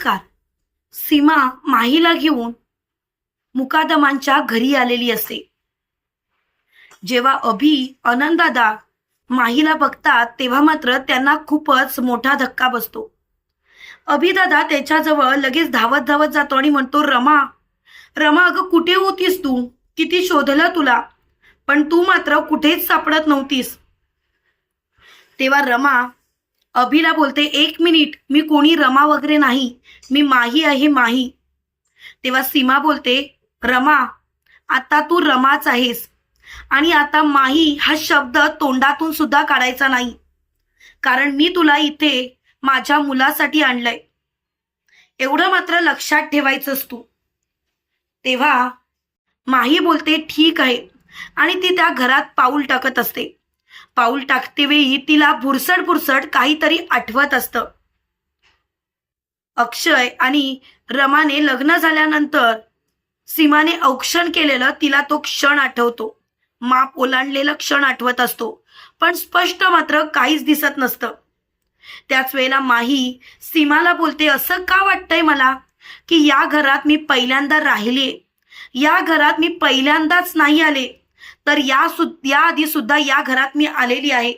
नमस्कार. सीमा माहीला घेऊन मुकादमांच्या घरी आलेली असते. जेव्हा अभि आनंदादा माहीला बघतात तेव्हा मात्र त्यांना खूपच मोठा धक्का बसतो. अभिदादा त्याच्याजवळ लगेच धावत धावत जातो आणि म्हणतो रमा रमा अगं कुठे होतीस तू? किती शोधलं तुला? पण तू मात्र कुठेच सापडत नव्हतीस. तेव्हा रमा अभिला बोलते एक मिनिट मी कोणी रमा वगैरे नाही मी माही आहे माही. तेव्हा सीमा बोलते रमा आता तू रमाच आहेस आणि आता माही हा शब्द तोंडातून सुद्धा काढायचा नाही. कारण मी तुला इथे माझ्या मुलासाठी आणलंय. एवढं मात्र लक्षात ठेवायचंस तू. तेव्हा माही बोलते ठीक आहे. आणि ती त्या घरात पाऊल टाकत असते. पाऊल टाकतेवेळी तिला भुरसट भुरसट काहीतरी आठवत असतं. अक्षय आणि रमाने लग्न झाल्यानंतर सीमाने औक्षण केलेलं तिला तो क्षण आठवतो. माप ओलांडलेलं क्षण आठवत असतो पण स्पष्ट मात्र काहीच दिसत नसतं. त्याच वेळेला माही सीमाला बोलते असं का वाटतंय मला की या घरात मी पहिल्यांदा राहिले? या घरात मी पहिल्यांदाच नाही आले. तर या या आधी सुद्धा या घरात मी आलेली आहे.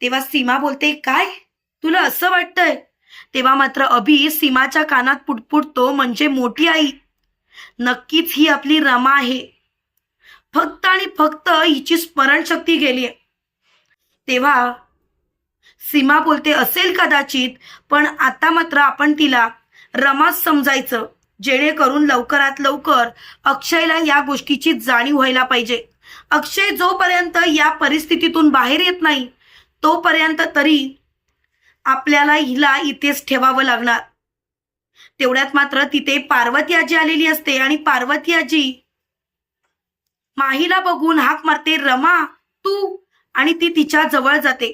तेव्हा सीमा बोलते काय? तुला असं वाटतंय? तेव्हा मात्र अभि सीमाच्या कानात पुटपुटतो म्हणजे मोठी आई. नक्कीच ही आपली रमा आहे. फक्त आणि फक्त हिची स्मरणशक्ती गेली तेव्हा सीमा बोलते असेल कदाचित पण आता मात्र आपण तिला रमाच समजायचं जेणेकरून लवकरात लवकर अक्षयला या गोष्टीची जाणीव व्हायला पाहिजे. अक्षय जोपर्यंत या परिस्थितीतून बाहेर येत नाही तोपर्यंत तरी आपल्याला हिला इथेच ठेवावं लागणार. तेवढ्यात मात्र तिथे पार्वती आजी आलेली असते आणि पार्वती आजी माहीला बघून हाक मारते रमा तू? आणि ती तिच्या जवळ जाते.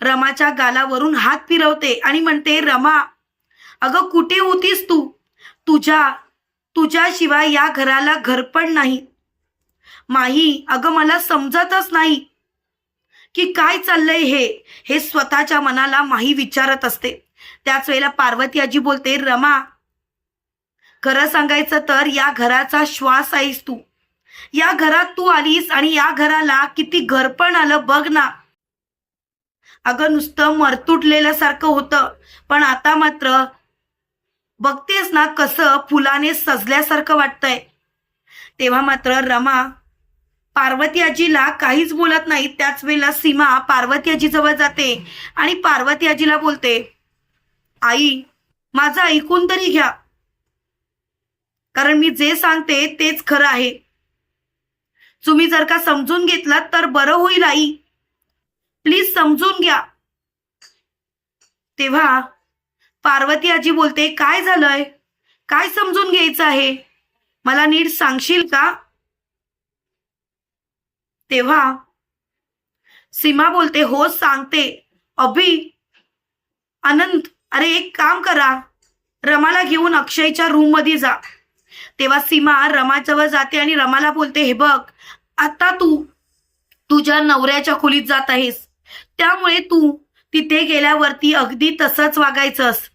रमाच्या गालावरून हात फिरवते आणि म्हणते रमा अगं कुठे होतीस तू? तुझ्या तुझ्याशिवाय या घराला घरपण नाही. माही अगं मला समजतच नाही की काय चाललंय हे. हे स्वतःच्या मनाला माही विचारत असते. त्याच वेळेला पार्वती आजी बोलते रमा खरं सांगायचं तर या घराचा श्वास आहेस तू. या घरात तू आलीस आणि या घराला किती घरपण आलं बघ ना. अगं नुसतं मरतुटलेल्यासारखं होतं. पण आता मात्र बघतेस ना कसं फुलाने सजल्यासारखं वाटतंय. तेव्हा मात्र रमा पार्वती आजीला काहीच बोलत नाही. त्याच वेळेला सीमा पार्वती आजी जवळ जाते आणि पार्वती आजीला बोलते आई माझं ऐकून तरी घ्या. कारण मी जे सांगते तेच खरं आहे. तुम्ही जर का समजून घेतलात तर बरं होईल आई. प्लीज समजून घ्या. तेव्हा पार्वती आजी बोलते काय झालंय? काय समजून घ्यायचं आहे? मला नीट सांगशील का? तेव्हा सीमा बोलते हो सांगते. अभि अनंत अरे एक काम करा. रमाला घेऊन अक्षयच्या रूममध्ये जा. तेव्हा सीमा रमाजवळ जाते आणि रमाला बोलते हे बघ आता तू तुझ्या नवऱ्याच्या खोलीत जात आहेस. त्यामुळे तू तिथे गेल्यावरती अगदी तसंच वागायचंस.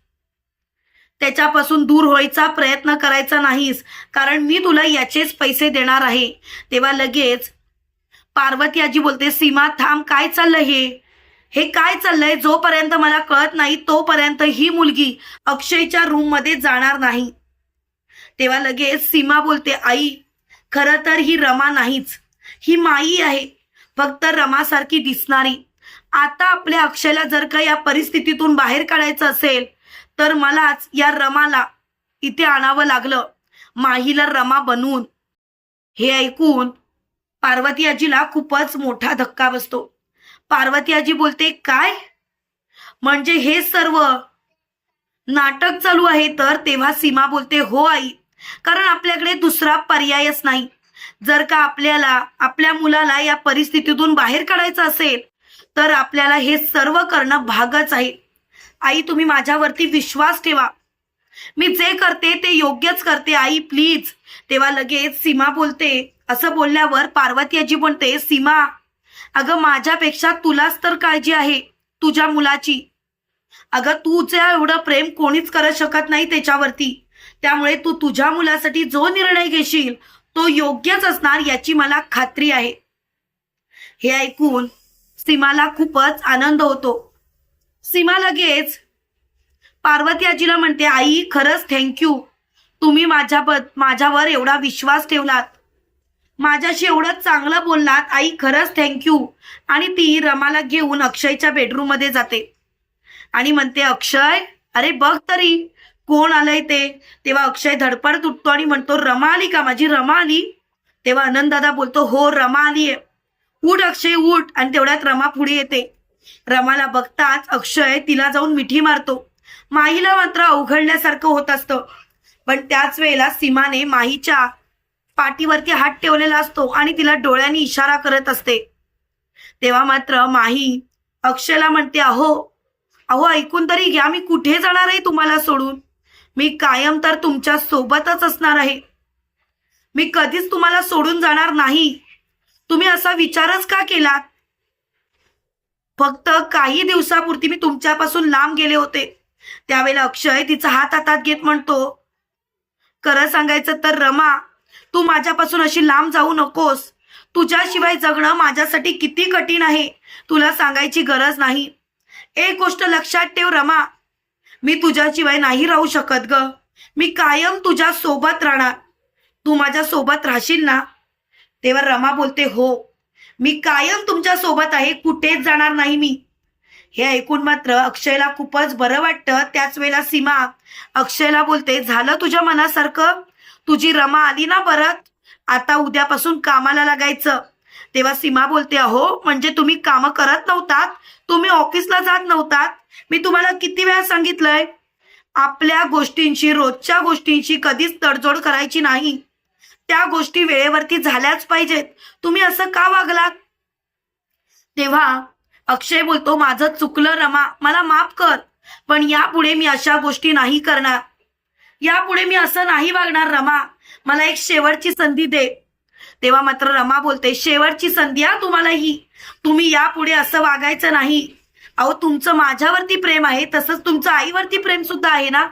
त्याच्यापासून दूर व्हायचा प्रयत्न करायचा नाहीस. कारण मी तुला याचेच पैसे देणार आहे. तेव्हा लगेच पार्वती आजी बोलते सीमा थांब काय चाललं हे? हे काय चाललंय? जोपर्यंत मला कळत नाही तोपर्यंत ही मुलगी अक्षयच्या रूममध्ये जाणार नाही. तेव्हा लगेच सीमा बोलते आई खरं तर ही रमा नाहीच. ही माई आहे. फक्त रमासारखी दिसणारी. आता आपल्या अक्षयला जर का या परिस्थितीतून बाहेर काढायचं असेल तर मलाच या रमाला इथे आणावं लागलं. माहीला रमा बनवून. हे ऐकून पार्वती आजीला खूपच मोठा धक्का बसतो. पार्वती आजी बोलते काय? म्हणजे हे सर्व नाटक चालू आहे तर तेव्हा सीमा बोलते हो आई कारण आपल्याकडे दुसरा पर्यायच नाही. जर का आपल्याला आपल्या मुलाला या परिस्थितीतून बाहेर काढायचं असेल तर आपल्याला हे सर्व करणं भागच आहे. आई तुम्ही माझ्यावरती विश्वास ठेवा. मी जे करते ते योग्यच करते आई प्लीज तेव्हा लगेच सीमा बोलते. असं बोलल्यावर पार्वती आजी म्हणते सीमा अगं माझ्यापेक्षा तुलाच तर काळजी आहे तुझ्या मुलाची. अगं तुझ्या एवढं प्रेम कोणीच करत शकत नाही त्याच्यावरती. त्यामुळे तू तुझ्या मुलासाठी जो निर्णय घेशील तो योग्यच असणार याची मला खात्री आहे. हे ऐकून सीमाला खूपच आनंद होतो. सीमा लगेच. पार्वती आजीला म्हणते आई खरंच थँक्यू तुम्ही माझ्या माझ्यावर एवढा विश्वास ठेवलात. माझ्याशी एवढं चांगलं बोललात आई खरंच थँक्यू आणि ती रमाला घेऊन अक्षयच्या बेडरूममध्ये जाते. आणि म्हणते अक्षय अरे बघ तरी कोण आलंय ते? तेव्हा अक्षय धडपड तुटतो आणि म्हणतो रमा आली का माझी? रमा आली? तेव्हा आनंद दादा बोलतो हो रमा आलीये. उठ अक्षय उठ. आणि तेवढ्यात रमा पुढे येते. रमाला बघताच अक्षय तिला जाऊन मिठी मारतो. माहीला मात्र अवघडल्यासारखं होत असतं. पण त्याच वेळेला सीमाने माहीच्या पाठीवरती हात ठेवलेला असतो आणि तिला डोळ्यांनी इशारा करत असते. तेव्हा मात्र माही अक्षयला म्हणते अहो अहो ऐकून तरी घ्या मी कुठे जाणार आहे तुम्हाला सोडून? मी कायम तर तुमच्या सोबतच असणार आहे. मी कधीच तुम्हाला सोडून जाणार नाही. तुम्ही असा विचारच का केलात? फक्त काही दिवसापुरती मी तुमच्यापासून लांब गेले होते. त्यावेळेला अक्षय तिचा हात हातात घेत म्हणतो खरं सांगायचं तर रमा तू माझ्यापासून अशी लांब जाऊ नकोस. तुझ्याशिवाय जगणं माझ्यासाठी किती कठीण आहे. तुला सांगायची गरज नाही. एक गोष्ट लक्षात ठेव रमा. मी तुझ्याशिवाय नाही राहू शकत ग. मी कायम तुझ्या सोबत राहणार. तू माझ्या सोबत राहशील ना? तेव्हा रमा बोलते हो. मी कायम तुमच्यासोबत आहे कुठेच जाणार नाही मी. हे ऐकून मात्र अक्षयला खूपच बरं वाटतं. त्याच वेळेला सीमा अक्षयला बोलते झालं तुझ्या मनासारखं? तुझी रमा आली ना परत? आता उद्यापासून कामाला लागायचं. तेव्हा सीमा बोलते अहो म्हणजे तुम्ही कामं करत नव्हतात? तुम्ही ऑफिसला जात नव्हतात? मी तुम्हाला किती वेळा सांगितलंय? आपल्या गोष्टींशी रोजच्या गोष्टींशी कधीच तडजोड करायची नाही. त्या गोष्टी वेळेवरती झाल्याच पाहिजेत. तुम्ही असं का वागलात? तेव्हा अक्षय बोलतो माझं चुकलं रमा मला माफ कर पण यापुढे मी अशा गोष्टी नाही करणार. यापुढे मी असं नाही वागणार रमा. मला एक शेवटची संधी दे. तेव्हा मात्र रमा बोलते शेवटची संधी हा तुम्हाला ही तुम्ही यापुढे असं वागायचं नाही. अहो तुमचं माझ्यावरती प्रेम आहे तसंच तुमचं आईवरती प्रेम सुद्धा आहे ना?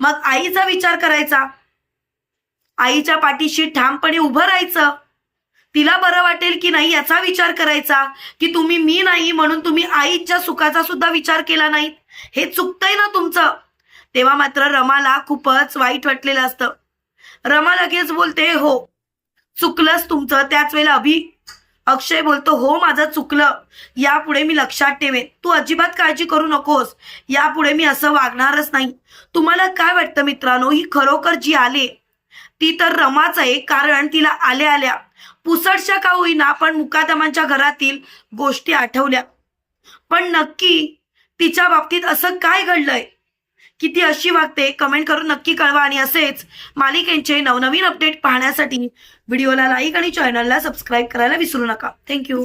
मग आईचा विचार करायचा. आईच्या पाठीशी ठामपणे उभं राहायचं. तिला बरं वाटेल की नाही याचा विचार करायचा. की तुम्ही मी नाही म्हणून तुम्ही आईच्या सुखाचा सुद्धा विचार केला नाही हे चुकतंय ना तुमचं? तेव्हा मात्र रमाला खूपच वाईट वाटलेलं असतं. रमा लगेच बोलते हो चुकलंच तुमचं. त्याच वेळेला अभि अक्षय बोलतो हो माझं चुकलं. यापुढे मी लक्षात ठेवेन. तू अजिबात काळजी करू नकोस. यापुढे मी असं वागणारच नाही. तुम्हाला काय वाटतं मित्रांनो? ही खरोखर जी आले ती तर रमाच आहे कारण तिला आल्या आल्या पुसटशा का होईना पण मुकादमांच्या घरातील गोष्टी आठवल्या. पण नक्की तिच्या बाबतीत असं काय घडलंय? की ती अशी वागते? कमेंट करून नक्की कळवा. आणि असेच मालिकेंचे नवनवीन अपडेट पाहण्यासाठी व्हिडिओला लाईक आणि चॅनलला सबस्क्राईब करायला विसरू नका. थँक्यू